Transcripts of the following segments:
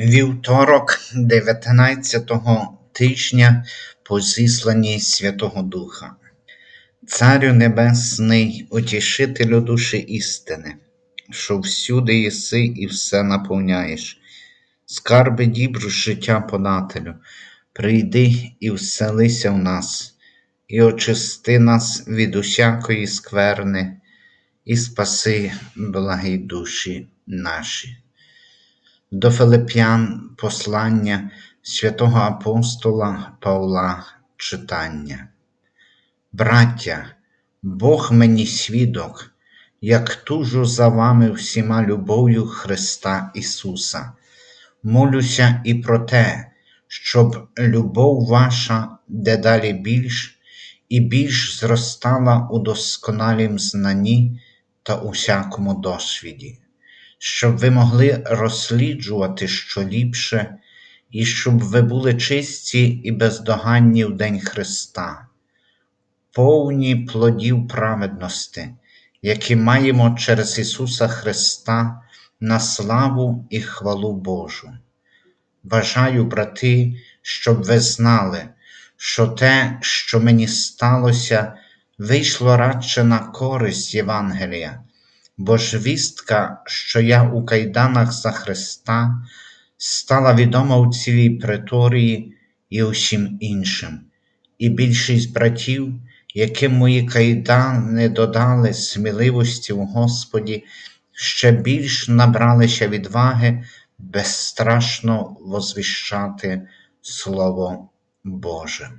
Вівторок 19-го тижня по зісланні Святого Духа. Царю Небесний, утішителю душі істини, що всюди єси і все наповняєш, скарби дібр життя подателю, прийди і вселися в нас, і очисти нас від усякої скверни, і спаси благі душі наші. До Филип'ян послання святого апостола Павла читання. Браття, Бог мені свідок, як тужу за вами всіма любов'ю Христа Ісуса. Молюся і про те, щоб любов ваша дедалі більш і більш зростала у досконалім знанні та усякому досвіді щоб ви могли розсліджувати що ліпше, і щоб ви були чисті і бездоганні в День Христа, повні плодів праведності, які маємо через Ісуса Христа на славу і хвалу Божу. Бажаю, брати, щоб ви знали, що те, що мені сталося, вийшло радше на користь Євангелія бо ж вістка, що я у кайданах за Христа, стала відома у цілій преторії і усім іншим, і більшість братів, яким мої кайдани додали сміливості в Господі, ще більш набралися відваги безстрашно возвіщати Слово Боже.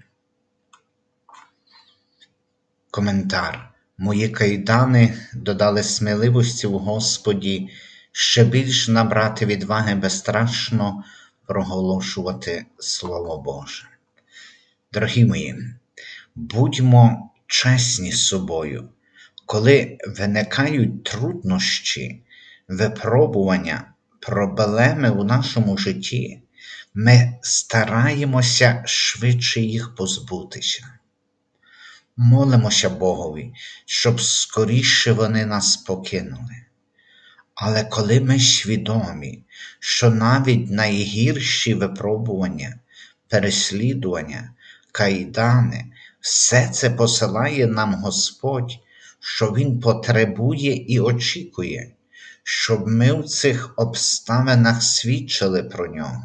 Коментар Мої кайдани додали сміливості в Господі ще більш набрати відваги безстрашно проголошувати Слово Боже. Дорогі мої, будьмо чесні з собою, коли виникають труднощі, випробування, проблеми у нашому житті, ми стараємося швидше їх позбутися молимося Богові, щоб скоріше вони нас покинули. Але коли ми свідомі, що навіть найгірші випробування, переслідування, кайдани, все це посилає нам Господь, що Він потребує і очікує, щоб ми в цих обставинах свідчили про нього.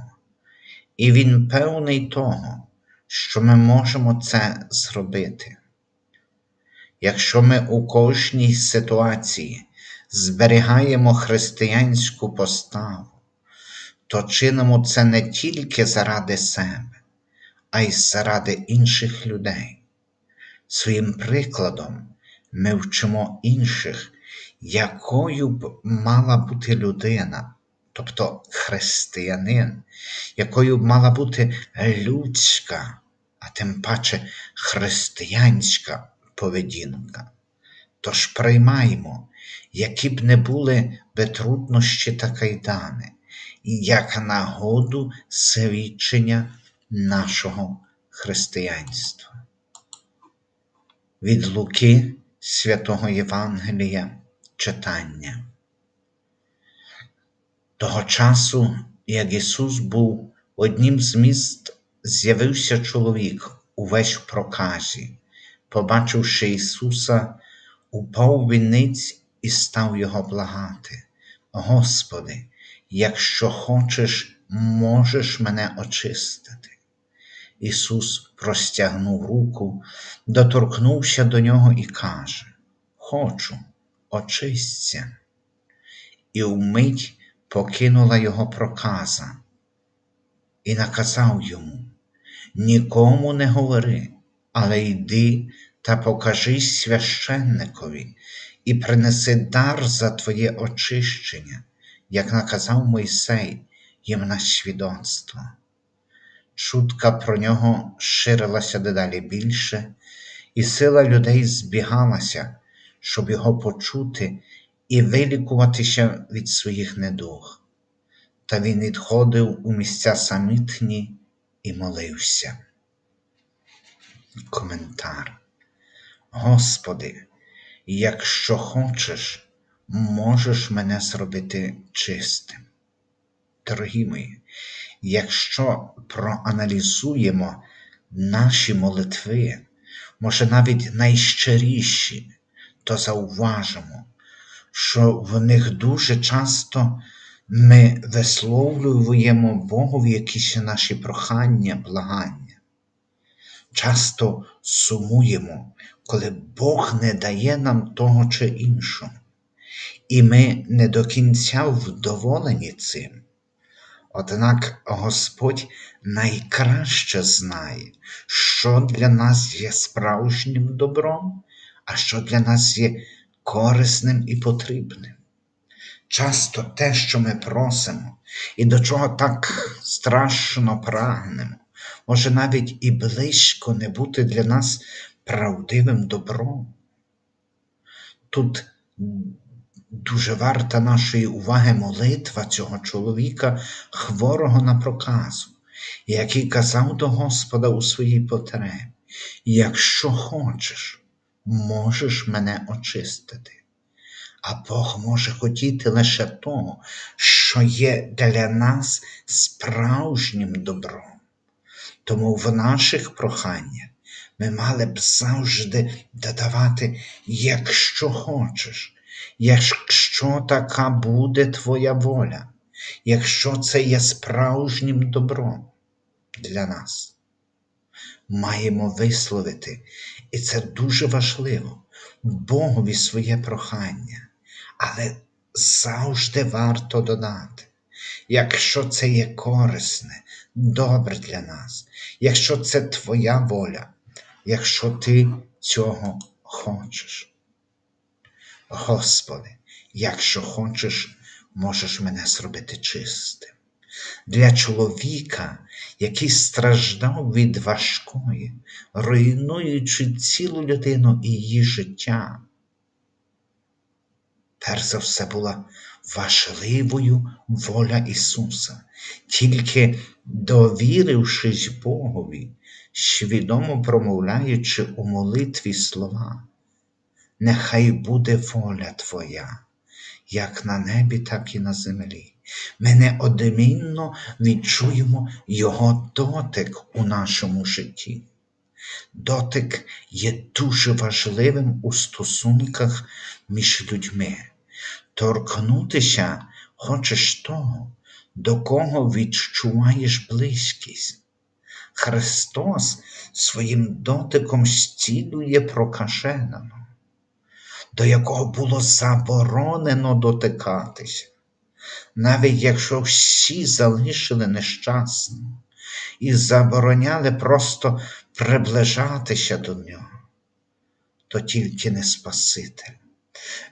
І Він певний того, що ми можемо це зробити. Якщо ми у кожній ситуації зберігаємо християнську поставу, то чинимо це не тільки заради себе, а й заради інших людей. Своїм прикладом ми вчимо інших, якою б мала бути людина, тобто християнин, якою б мала бути людська, а тим паче християнська поведінка. Тож приймаймо, які б не були би труднощі та кайдани, як нагоду свідчення нашого християнства. Від Луки святого Євангелія читання. Того часу, як Ісус був однім з міст, з'явився чоловік увесь в проказі побачивши Ісуса, упав віниць і став Його благати. Господи, якщо хочеш, можеш мене очистити. Ісус простягнув руку, доторкнувся до нього і каже: Хочу, очисться. І вмить покинула його проказа, і наказав йому: Нікому не говори, але йди та покажись священникові і принеси дар за твоє очищення, як наказав Мойсей їм на свідоцтво. Чутка про нього ширилася дедалі більше, і сила людей збігалася, щоб його почути і вилікуватися від своїх недуг. Та він відходив у місця самітні і молився. Коментар. Господи, якщо хочеш, можеш мене зробити чистим. дорогі мої, якщо проаналізуємо наші молитви, може навіть найщиріші, то зауважимо, що в них дуже часто ми висловлюємо Богові якісь наші прохання, благання. Часто сумуємо, коли Бог не дає нам того чи іншого, і ми не до кінця вдоволені цим. Однак Господь найкраще знає, що для нас є справжнім добром, а що для нас є корисним і потрібним. Часто те, що ми просимо, і до чого так страшно прагнемо, може навіть і близько не бути для нас правдивим добром. Тут дуже варта нашої уваги молитва цього чоловіка, хворого на проказу, який казав до Господа у своїй потребі: якщо хочеш, можеш мене очистити. А Бог може хотіти лише того, що є для нас справжнім добром. Тому в наших проханнях ми мали б завжди додавати, якщо хочеш, якщо така буде твоя воля, якщо це є справжнім добром для нас. Маємо висловити, і це дуже важливо, Богові своє прохання, але завжди варто додати, якщо це є корисне, добре для нас, якщо це твоя воля, якщо ти цього хочеш. Господи, якщо хочеш, можеш мене зробити чистим. Для чоловіка, який страждав від важкої, руйнуючи цілу людину і її життя, перш за все була важливою воля Ісуса, тільки довірившись Богові, свідомо промовляючи у молитві слова, нехай буде воля Твоя, як на небі, так і на землі. Ми неодмінно відчуємо Його дотик у нашому житті. Дотик є дуже важливим у стосунках між людьми. Торкнутися хочеш того, до кого відчуваєш близькість. Христос своїм дотиком зцілює прокаженого, до якого було заборонено дотикатися, навіть якщо всі залишили нещасним і забороняли просто приближатися до нього, то тільки не Спаситель.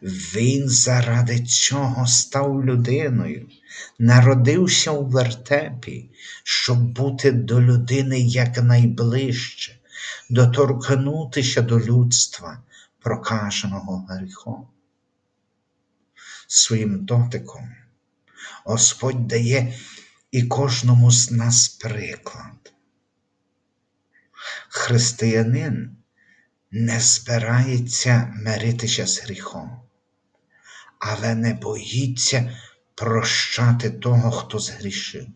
Він заради цього став людиною, народився у вертепі, щоб бути до людини якнайближче, доторкнутися до людства, прокаженого гріхом. Своїм дотиком Господь дає і кожному з нас приклад. Християнин не збирається миритися з гріхом, але не боїться прощати того, хто згрішив,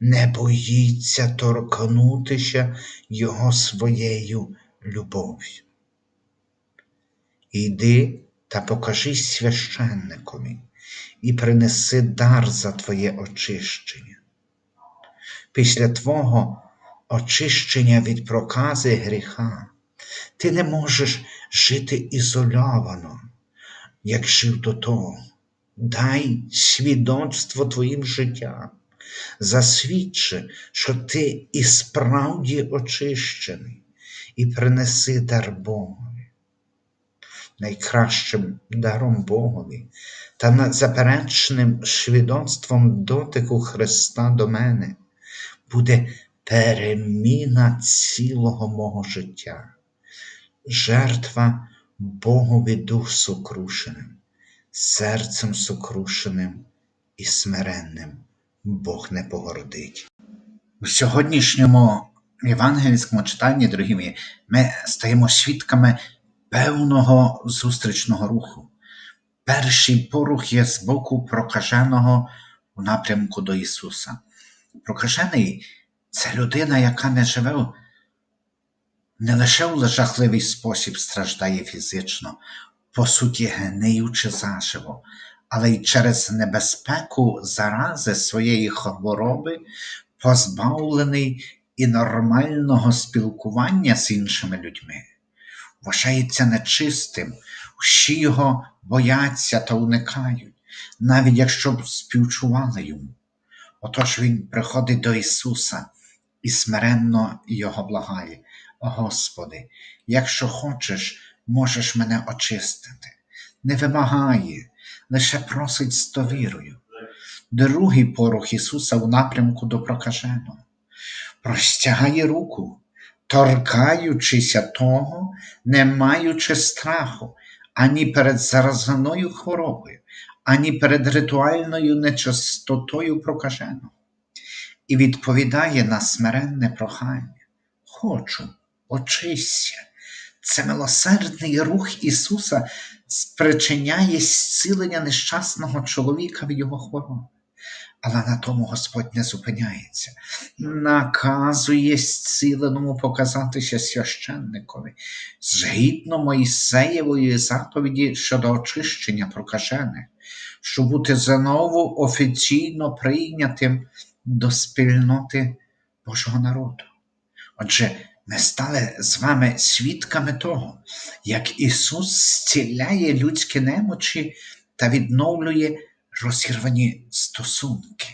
не боїться торкнутися Його своєю любов'ю. Іди та покажись священникові і принеси дар за Твоє очищення. Після Твого очищення від прокази гріха. Ти не можеш жити ізольовано, як жив до того. Дай свідоцтво твоїм життям, засвідчи, що ти і справді очищений, і принеси дар Богові. Найкращим даром Богові та заперечним свідоцтвом дотику Христа до мене буде переміна цілого мого життя. Жертва Богові дух сокрушеним, серцем сокрушеним і смиренним Бог не погордить. У сьогоднішньому євангельському читанні, дорогі мої, ми стаємо свідками певного зустрічного руху. Перший порух є з боку прокаженого у напрямку до Ісуса. Прокажений це людина, яка не живе не лише у жахливий спосіб страждає фізично, по суті, гниючи заживо, але й через небезпеку зарази своєї хвороби, позбавлений і нормального спілкування з іншими людьми, вважається нечистим, всі його бояться та уникають, навіть якщо б співчували йому. Отож він приходить до Ісуса і смиренно Його благає. Господи, якщо хочеш, можеш мене очистити. Не вимагає, лише просить з довірою. Другий порух Ісуса у напрямку до прокаженого. Простягає руку, торкаючися того, не маючи страху ані перед заразаною хворобою, ані перед ритуальною нечистотою прокаженого. І відповідає на смиренне прохання. Хочу, очисься. Це милосердний рух Ісуса спричиняє зцілення нещасного чоловіка від його хвороби. Але на тому Господь не зупиняється, наказує зціленому показатися священникові, згідно Моїсеєвої заповіді щодо очищення прокажених, щоб бути знову офіційно прийнятим до спільноти Божого народу. Отже, ми стали з вами свідками того, як Ісус зціляє людські немочі та відновлює розірвані стосунки.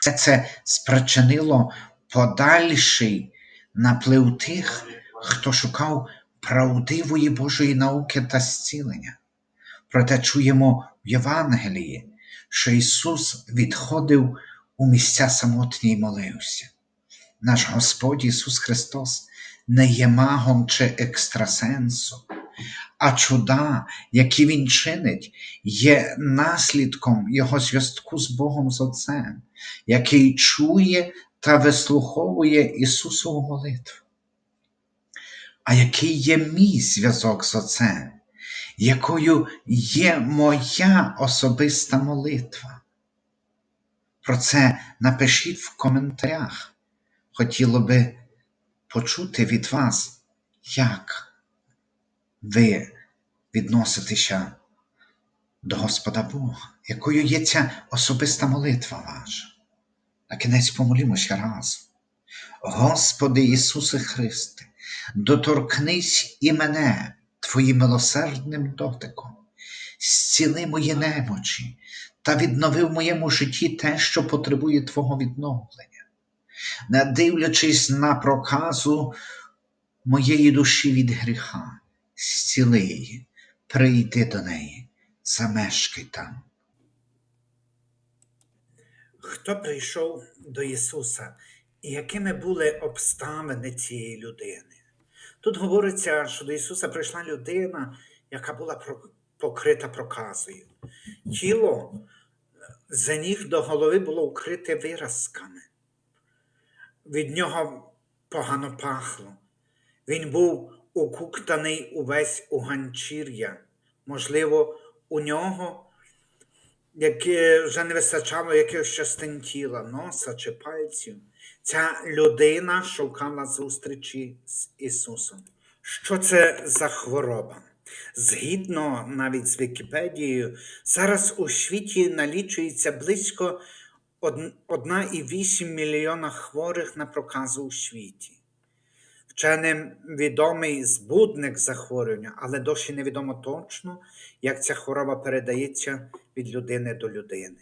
Все це спричинило подальший наплив тих, хто шукав правдивої Божої науки та зцілення. Проте чуємо в Євангелії, що Ісус відходив у місця самотні й молився. Наш Господь Ісус Христос не є магом чи екстрасенсом, а чуда, які Він чинить, є наслідком Його зв'язку з Богом з Отцем, який чує та вислуховує Ісусову молитву. А який є мій зв'язок з Отцем, якою є моя особиста молитва? Про це напишіть в коментарях. Хотіло би почути від вас, як ви відноситеся до Господа Бога, якою є ця особиста молитва ваша. На кінець помолімося разом. Господи Ісусе Христе, доторкнись і мене Твоїм милосердним дотиком, зціли мої немочі та віднови в моєму житті те, що потребує Твого відновлення. Не дивлячись на проказу моєї душі від гріха, зціли її, прийди до неї, замешкай там. Хто прийшов до Ісуса і якими були обставини цієї людини? Тут говориться, що до Ісуса прийшла людина, яка була покрита проказою. Тіло з ніг до голови було вкрите виразками. Від нього погано пахло. Він був укуктаний увесь у ганчір'я. Можливо, у нього яке вже не вистачало якихось частин тіла, носа чи пальців. Ця людина шукала зустрічі з Ісусом. Що це за хвороба? Згідно навіть з Вікіпедією, зараз у світі налічується близько 1,8 мільйона хворих на проказу у світі. Вченим відомий збудник захворювання, але досі невідомо точно, як ця хвороба передається від людини до людини.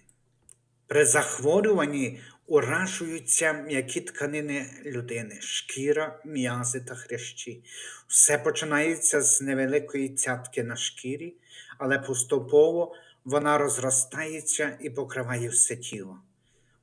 При захворюванні уражуються м'які тканини людини, шкіра, м'язи та хрящі. Все починається з невеликої цятки на шкірі, але поступово вона розростається і покриває все тіло.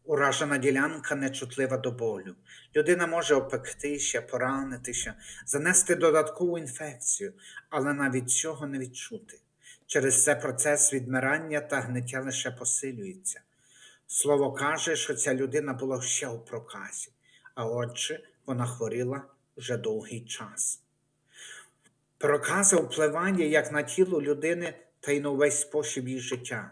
Уражена ділянка нечутлива до болю. Людина може опектися, поранитися, занести додаткову інфекцію, але навіть цього не відчути. Через це процес відмирання та гниття лише посилюється. Слово каже, що ця людина була ще у проказі, а отже, вона хворіла вже довгий час. Проказа впливає як на тіло людини та й на увесь спосіб її життя.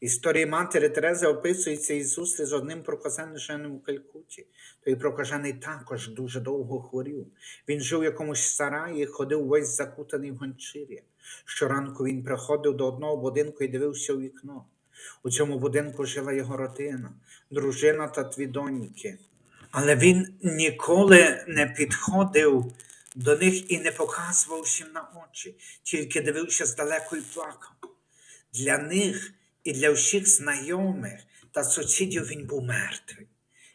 Історії матері Терези описується і зустріч з одним прокаженим у Калькутті. Той прокажений також дуже довго хворів. Він жив у якомусь сараї, ходив весь закутаний в ганчір'я. Щоранку він приходив до одного будинку і дивився у вікно. У цьому будинку жила його родина, дружина та дві доньки. Але він ніколи не підходив до них і не показувався їм на очі, тільки дивився здалеку і плакав. Для них і для всіх знайомих та сусідів він був мертвий.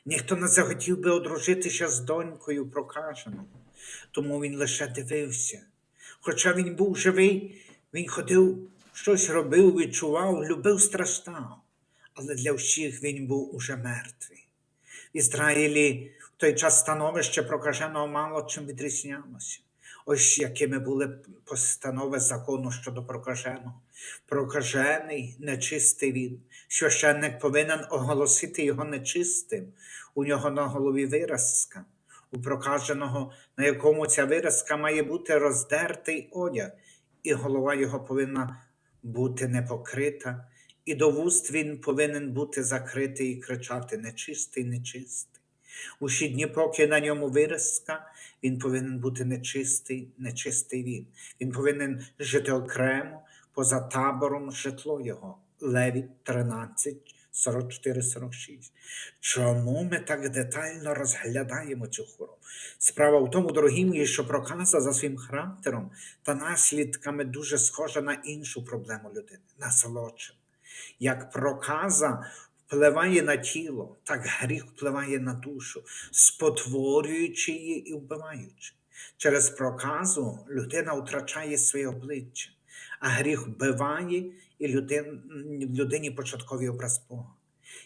Ніхто не захотів би одружитися з донькою прокаженого, тому він лише дивився. Хоча він був живий, він ходив, щось робив, відчував, любив, страждав. Але для всіх він був уже мертвий. В Ізраїлі в той час становище прокаженого мало чим відрізнялося. Ось якими були постанови закону щодо прокаженого. Прокажений, нечистий він. Священник повинен оголосити його нечистим. У нього на голові виразка. У прокаженого, на якому ця виразка має бути роздертий одяг, і голова його повинна бути не покрита, і до вуст він повинен бути закритий і кричати нечистий, нечистий. Усі дні, поки на ньому виразка, він повинен бути нечистий, нечистий він. Він повинен жити окремо, поза табором житло його. Левіт 13, 44-46. Чому ми так детально розглядаємо цю хворобу? Справа в тому, дорогі мої, що проказа за своїм характером та наслідками дуже схожа на іншу проблему людини на злочин. Як проказа впливає на тіло, так гріх впливає на душу, спотворюючи її і вбиваючи. Через проказу людина втрачає своє обличчя, а гріх вбиває і людин, людині початковий образ Бога.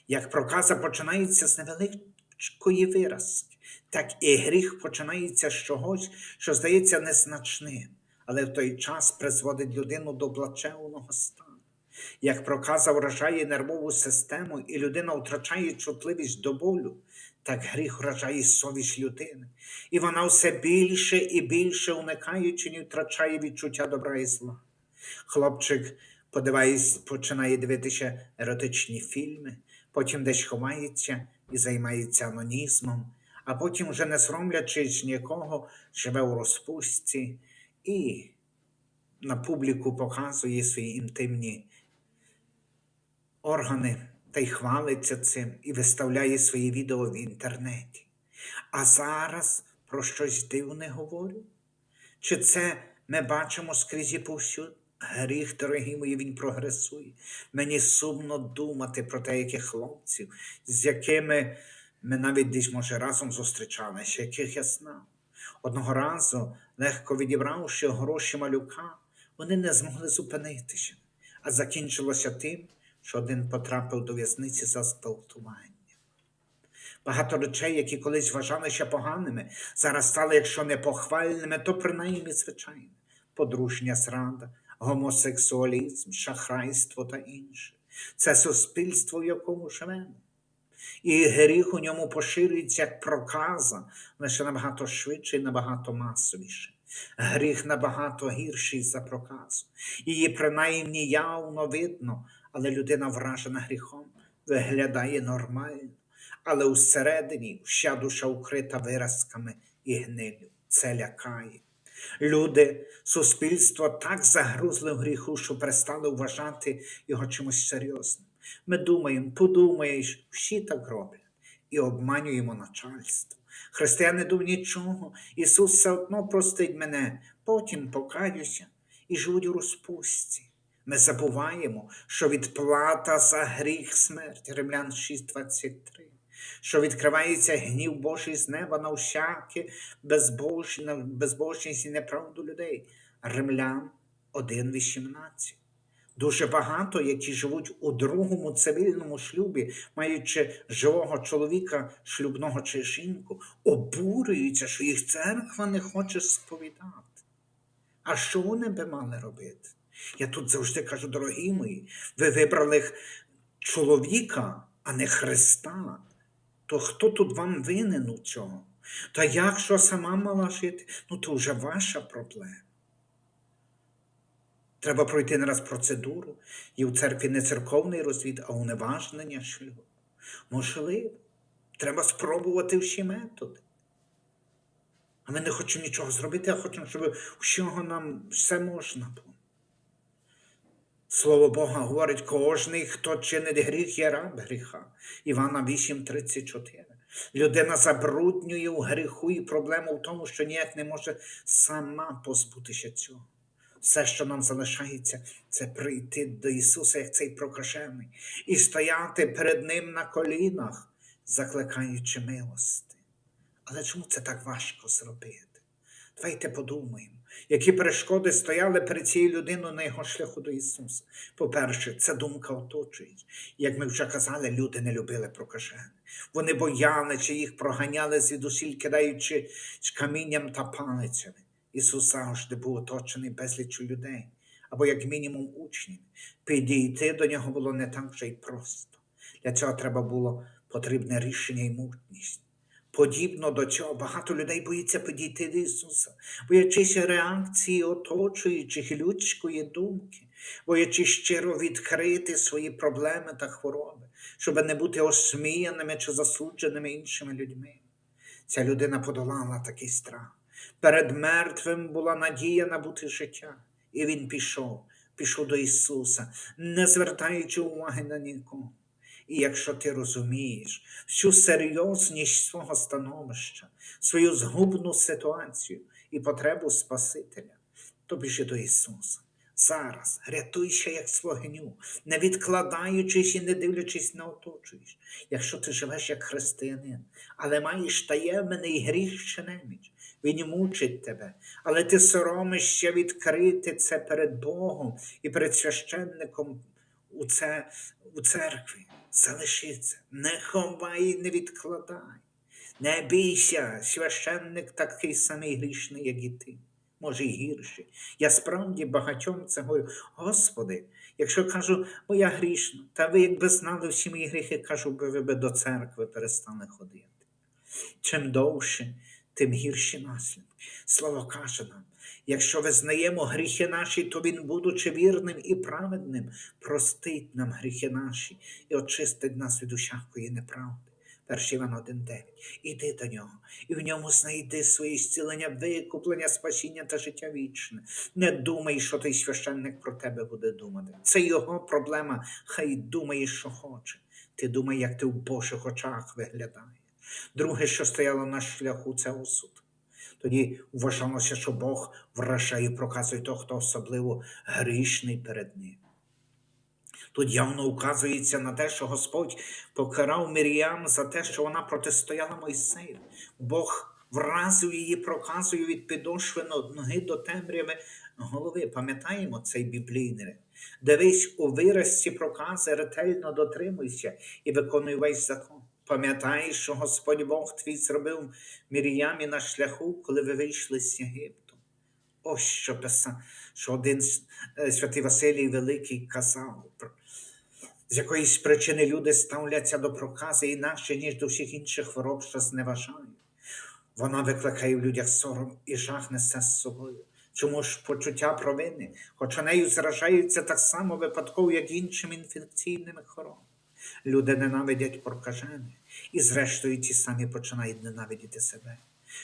Як проказа починається з невеличкої виразки, так і гріх починається з чогось, що здається незначним, але в той час призводить людину до плачевного стану. Як проказа вражає нервову систему, і людина втрачає чутливість до болю, так гріх вражає совість людини. І вона все більше і більше уникаючи, не втрачає відчуття добра і зла. Хлопчик, подиваясь, починає дивитися еротичні фільми, потім десь ховається і займається анонізмом, а потім, вже не соромлячись нікого, живе у розпустці і на публіку показує свої інтимні органи та й хвалиться цим і виставляє свої відео в інтернеті. А зараз про щось дивне говорю? Чи це ми бачимо скрізь і повсюди? Гріх, дорогі мої, він прогресує. Мені сумно думати про деяких хлопців, з якими ми навіть десь, може, разом зустрічалися, яких я знав. Одного разу, легко відібравши гроші малюка, вони не змогли зупинитися, а закінчилося тим, що один потрапив до в'язниці за зґвалтування. Багато речей, які колись вважалися поганими, зараз стали, якщо не похвальними, то принаймні звичайними. Подружня зрада, гомосексуалізм, шахрайство та інше. Це суспільство, в якому живемо. І гріх у ньому поширюється як проказа, лише набагато швидше і набагато масовіше. Гріх набагато гірший за проказу. Її принаймні явно видно, але людина вражена гріхом виглядає нормально, але всередині вся душа укрита виразками і гнилю. Це лякає. Люди, суспільство так загрузли в гріху, що перестали вважати його чимось серйозним. Ми думаємо, подумаєш, всі так роблять і обманюємо начальство. Християни думають нічого, Ісус все одно простить мене, потім покаюся і живуть у розпустці. Ми забуваємо, що відплата за гріх смерть, Римлян 6,23, що відкривається гнів Божий з неба на всяке безбожність і неправду людей. Римлян 1,18. Дуже багато, які живуть у другому цивільному шлюбі, маючи живого чоловіка, шлюбного чи жінку, обурюються, що їх церква не хоче сповідати. А що вони би мали робити? Я тут завжди кажу, дорогі мої, ви вибрали чоловіка, а не Христа. То хто тут вам винен у цього? Та якщо сама мала жити, ну то вже ваша проблема. Треба пройти не раз процедуру, і в церкві не церковний розвід, а уневажнення шлюбу. Можливо, треба спробувати всі методи. А ми не хочемо нічого зробити, а хочемо, щоб всього нам все можна було. Слово Бога говорить, кожний, хто чинить гріх, є раб гріха. Івана 8,34. Людина забруднює у гріху і проблема в тому, що ніяк не може сама позбутися цього. Все, що нам залишається, це прийти до Ісуса, як цей прокажений, і стояти перед Ним на колінах, закликаючи милости. Але чому це так важко зробити? Давайте подумаємо, які перешкоди стояли перед цією людиною на його шляху до Ісуса. По-перше, це думка оточують. Як ми вже казали, люди не любили прокажених. Вони бояли, чи їх проганяли звідусіль, кидаючи камінням та палицями. Ісус завжди був оточений безліччю людей, або, як мінімум, учнів. Підійти до нього було не так вже й просто. Для цього треба було потрібне рішення і мужність. Подібно до цього багато людей боїться підійти до Ісуса, боячись реакції оточуючих людської думки, боячись щиро відкрити свої проблеми та хвороби, щоб не бути осміяними чи засудженими іншими людьми. Ця людина подолала такий страх. Перед мертвим була надія набути життя, і він пішов, пішов до Ісуса, не звертаючи уваги на нікого. І якщо ти розумієш всю серйозність свого становища, свою згубну ситуацію і потребу Спасителя, то біжи до Ісуса. Зараз рятуйся як свогню, не відкладаючись і не дивлячись на оточуєш. Якщо ти живеш як християнин, але маєш таємний гріх чи неміч, він мучить тебе, але ти соромишся відкрити це перед Богом і перед священником у, це, у церкві. Залиши це, не ховай, і не відкладай. Не бійся, священник такий самий грішний, як і ти, може й гірший. Я справді багатьом це говорю, Господи, якщо кажу, бо я грішна, та ви, якби знали всі мої гріхи, кажу, би ви би до церкви перестали ходити. Чим довше, тим гірші наслідки. Слово каже нам, якщо визнаємо гріхи наші, то Він, будучи вірним і праведним, простить нам гріхи наші і очистить нас від усякої неправди. 1 Іван 1,9. Іди до нього, і в ньому знайди своє зцілення, викуплення, спасіння та життя вічне. Не думай, що той священник про тебе буде думати. Це його проблема, хай думає, що хоче. Ти думай, як ти в Божих очах виглядаєш. Друге, що стояло на шляху, це осуд. Тоді вважалося, що Бог вражає і проказує того, хто особливо грішний перед ним. Тут явно указується на те, що Господь покарав Мір'ям за те, що вона протистояла Мойсею. Бог вразив її проказою від підошви ноги до темряви голови. Пам'ятаємо цей біблійний? Дивись у виразці прокази, ретельно дотримуйся і виконуй весь закон. Пам'ятаєш, що Господь Бог твій зробив Мір'ямі на шляху, коли ви вийшли з Єгипту. Ось що писав, що один е, святий Василій Великий казав, з якоїсь причини люди ставляться до прокази інакше, ніж до всіх інших хвороб, що зневажають. Вона викликає в людях сором і жах несе з собою. Чому ж почуття провини, хоча нею заражаються так само випадково, як іншими інфекційними хворобами. Люди ненавидять прокажених, і зрештою ті самі починають ненавидіти себе.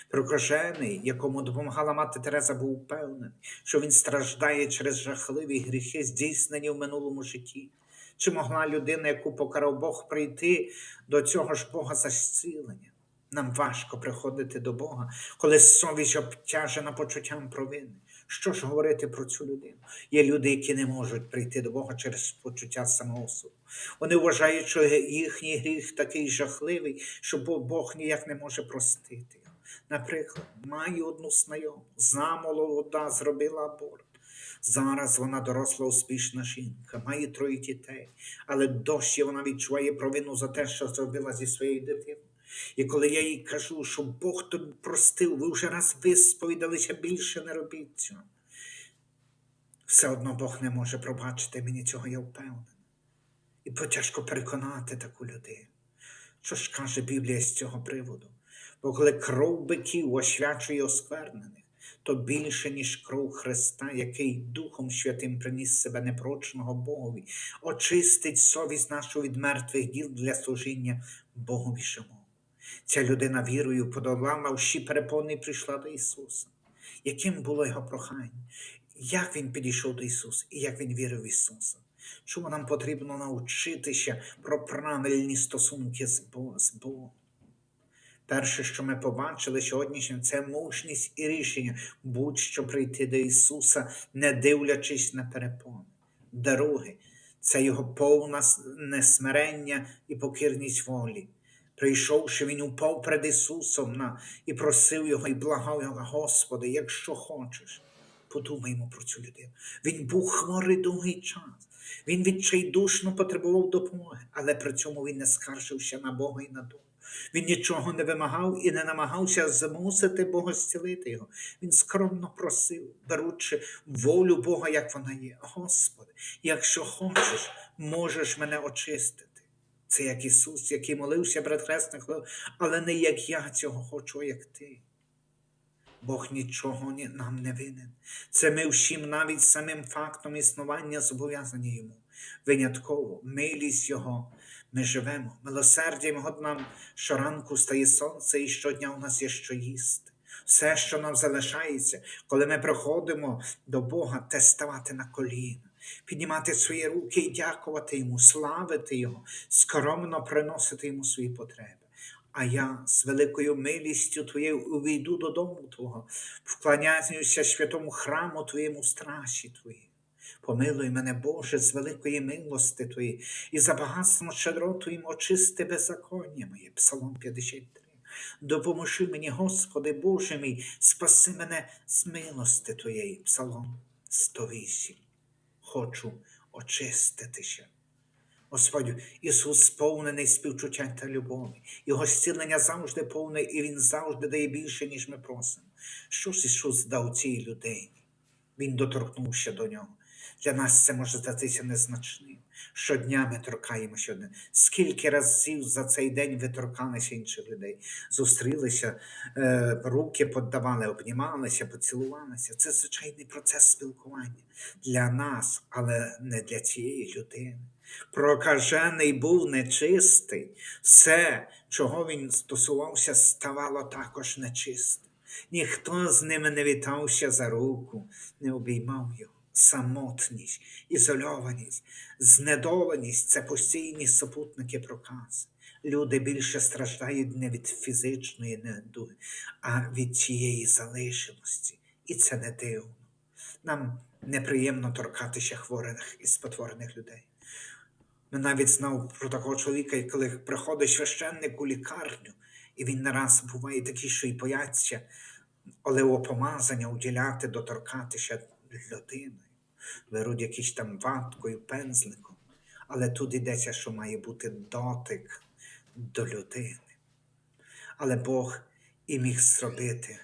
Прокажений, якому допомагала мати Тереза, був впевнений, що він страждає через жахливі гріхи, здійснені в минулому житті. Чи могла людина, яку покарав Бог, прийти до цього ж Бога за зцілення? Нам важко приходити до Бога, коли совість обтяжена почуттям провини. Що ж говорити про цю людину? Є люди, які не можуть прийти до Бога через почуття самоосуду. Вони вважають, що їхній гріх такий жахливий, що Бог ніяк не може простити. Наприклад, маю одну знайому, замолода зробила аборт. Зараз вона доросла успішна жінка, має троє дітей, але досі вона відчуває провину за те, що зробила зі своєю дитиною. І коли я їй кажу, що Бог тобі простив, ви вже раз висповідалися, більше не робіть цього. Все одно Бог не може пробачити мені цього, я впевнений. І потяжко переконати таку людину. Що ж каже Біблія з цього приводу? Бо коли кров биків освячує осквернених, то більше, ніж кров Христа, який Духом Святим приніс себе непрочного Богові, очистить совість нашу від мертвих діл для служіння Богові живому. Ця людина вірою подолала всі перепони і прийшла до Ісуса. Яким було його прохання? Як він підійшов до Ісуса і як він вірив в Ісуса? Чому нам потрібно навчитися про правильні стосунки з Богом? Перше, що ми побачили сьогоднішнім, це мужність і рішення будь-що прийти до Ісуса, не дивлячись на перепони. Друге, це його повне несмирення і покірність волі. Прийшовши, він упав перед Ісусом на, і просив його, і благав його, Господи, якщо хочеш, подумаймо про цю людину. Він був хворий довгий час. Він відчайдушно потребував допомоги, але при цьому він не скаржився на Бога і на долю. Він нічого не вимагав і не намагався змусити Бога зцілити його. Він скромно просив, беручи волю Бога, як вона є. Господи, якщо хочеш, можеш мене очистити. Це як Ісус, який молився хресних, але не як я цього хочу, а як ти. Бог нічого нам не винен. Це ми всім навіть самим фактом існування зобов'язані йому. Винятково, милість Його. Ми живемо. Милосердям Його нам щоранку стає сонце, і щодня у нас є що їсти. Все, що нам залишається, коли ми приходимо до Бога, те ставати на коліна, піднімати свої руки і дякувати Йому, славити Його, скромно приносити Йому свої потреби. А я з великою милістю Твоєю увійду додому Твого, вклоняюся святому храму Твоєму страші Твої. Помилуй мене, Боже, з великої милости Твої, і за багатством щедро Твоїм очисти беззаконня моє. Псалом 53. Допоможи мені, Господи Боже мій, спаси мене з милости Твоєї. Псалом 108. Хочу очиститися. Господь, Ісус сповнений співчуття та любові. Його зцілення завжди повне, і Він завжди дає більше, ніж ми просимо. Що ж Ісус дав цій людині? Він доторкнувся до нього. Для нас це може здатися незначним. Щодня ми торкаємося один. Скільки разів за цей день ви торкалися інших людей, зустрілися, е, руки подавали, обнімалися, поцілувалися. Це звичайний процес спілкування для нас, але не для цієї людини. Прокажений був нечистий, все, чого він стосувався, ставало також нечистим. Ніхто з ними не вітався за руку, не обіймав його. Самотність, ізольованість, знедоленість це постійні супутники прокази. Люди більше страждають не від фізичної недуги, а від цієї залишеності. І це не дивно. Нам неприємно торкатися хворих і спотворених людей. Ми навіть знав про такого чоловіка, коли приходить священник у лікарню, і він нараз буває такий, що й бояться олеопомазання уділяти, доторкатися людиною. Беруть якісь там ваткою, пензликом. Але тут йдеться, що має бути дотик до людини. Але Бог і міг зробити.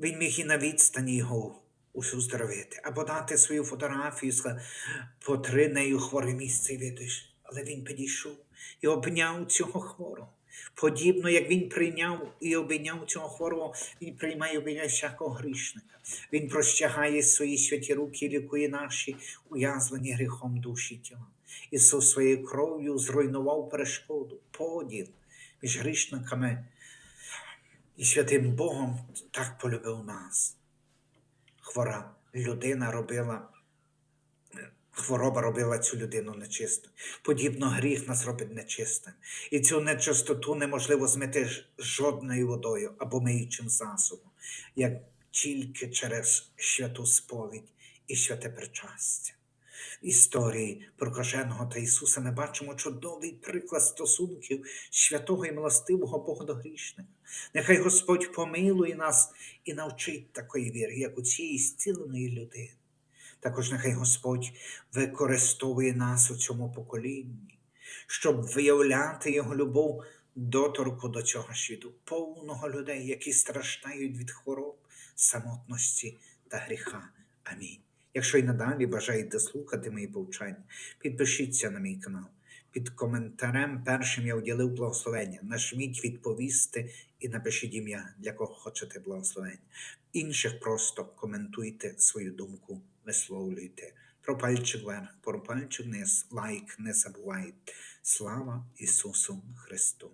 Він міг і на відстані його уздоровити, або дати свою фотографію, сказати, потри нею хворе місце видиш. Але він підійшов і обняв цього хворого. Подібно як він прийняв і обійняв цього хворого, він приймає і обійняє всякого грішника. Він простягає свої святі руки і лікує наші уязвлені гріхом душі тіла. Ісус своєю кров'ю зруйнував перешкоду, поділ між грішниками і святим Богом так полюбив нас. Хвора людина робила, хвороба робила цю людину нечистою. Подібно гріх нас робить нечистим. І цю нечистоту неможливо змити жодною водою або миючим засобом, як тільки через святу сповідь і святе причастя. В історії прокаженого та Ісуса ми бачимо чудовий приклад стосунків святого і милостивого Бога до грішника. Нехай Господь помилує нас і навчить такої віри, як у цієї зціленої людини. Також нехай Господь використовує нас у цьому поколінні, щоб виявляти Його любов доторку до цього світу, повного людей, які страждають від хвороб, самотності та гріха. Амінь. Якщо й надалі бажаєте слухати мої повчання, підпишіться на мій канал, Під коментарем першим я уділив благословення. Нажміть відповісти і напишіть ім'я, для кого хочете благословення. Інших просто коментуйте свою думку, висловлюйте. Про пальчик вверх, про пальчик вниз, лайк не забувайте. Слава Ісусу Христу!